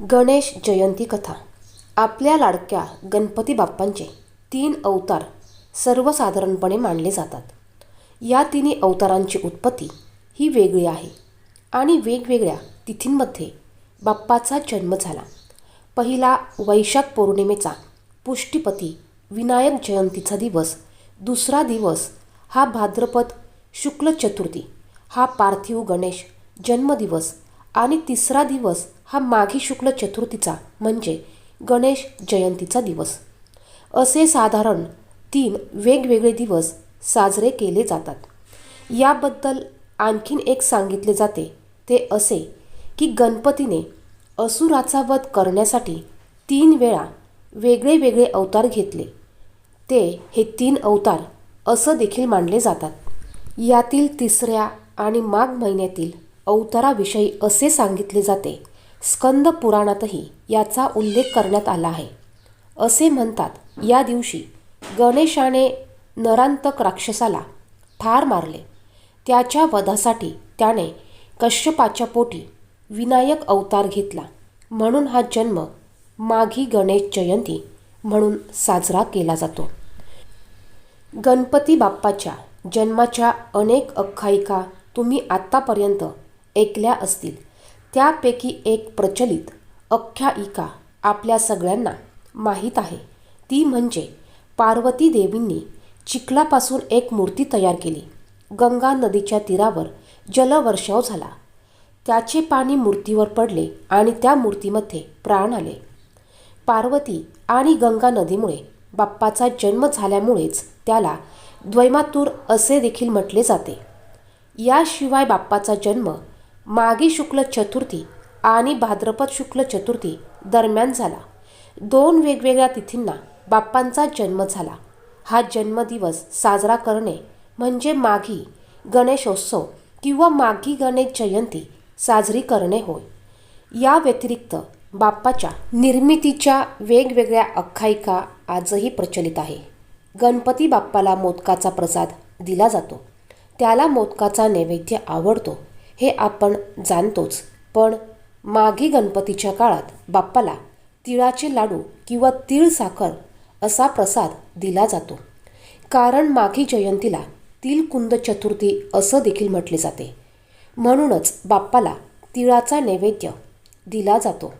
गणेश जयंती कथा. आपल्या लाडक्या गणपती बाप्पांचे तीन अवतार सर्वसाधारणपणे मानले जातात. या तिन्ही अवतारांची उत्पत्ती ही वेगळी आहे आणि वेगवेगळ्या तिथींमध्ये बाप्पाचा जन्म झाला. पहिला वैशाख पौर्णिमेचा पुष्टीपती विनायक जयंतीचा दिवस दुसरा दिवस हा भाद्रपद शुक्ल चतुर्थी हा पार्थिव गणेश जन्मदिवस आणि तिसरा दिवस हा माघी शुक्ल चतुर्थीचा म्हणजे गणेश जयंतीचा दिवस. असे साधारण तीन वेगवेगळे दिवस साजरे केले जातात. याबद्दल आणखीन एक सांगितले जाते. ते असे की गणपतीने असुराचा वध करण्यासाठी तीन वेळा वेगळे वेगळे अवतार घेतले. ते हे तीन अवतार असं देखील मानले जातात. यातील तिसऱ्या आणि माघ महिन्यातील अवताराविषयी असे सांगितले जाते. स्कंद पुराणातही याचा उल्लेख करण्यात आला आहे. असे म्हणतात या दिवशी गणेशाने नरांतक राक्षसाला ठार मारले. त्याच्या वधासाठी त्याने कश्यपाच्या पोटी विनायक अवतार घेतला. म्हणून हा जन्म माघी गणेश जयंती म्हणून साजरा केला जातो. गणपती बाप्पाच्या जन्माच्या अनेक आख्यायिका तुम्ही आत्तापर्यंत ऐकल्या असतील. त्यापैकी एक प्रचलित आख्यायिका आपल्या सगळ्यांना माहीत आहे. ती म्हणजे पार्वती देवींनी चिखलापासून एक मूर्ती तयार केली. गंगा नदीच्या तीरावर जलवर्षाव झाला. त्याचे पाणी मूर्तीवर पडले आणि त्या मूर्तीमध्ये प्राण आले. पार्वती आणि गंगा नदीमुळे बाप्पाचा जन्म झाल्यामुळेच त्याला द्वैमातूर असे देखील म्हटले जाते. याशिवाय बाप्पाचा जन्म मागी शुक्ल चतुर्थी आणि भाद्रपद शुक्ल चतुर्थी दरम्यान झाला. दोन वेगवेगळ्या तिथींना बाप्पांचा जन्म झाला. हा जन्मदिवस साजरा करणे म्हणजे माघी गणेशोत्सव किंवा माघी गणेश जयंती साजरी करणे होय. या व्यतिरिक्त बाप्पाच्या निर्मितीच्या वेगवेगळ्या आख्यायिका आजही प्रचलित आहे. गणपती बाप्पाला मोदकाचा प्रसाद दिला जातो. त्याला मोदकाचा नैवेद्य आवडतो. हे आपण जाणतोच. पण माघी गणपतीच्या काळात बाप्पाला तिळाचे लाडू किंवा तीळ साखर असा प्रसाद दिला जातो. कारण माघी जयंतीला तिलकुंद चतुर्थी असं देखील म्हटले जाते. म्हणूनच बाप्पाला तिळाचा नैवेद्य दिला जातो.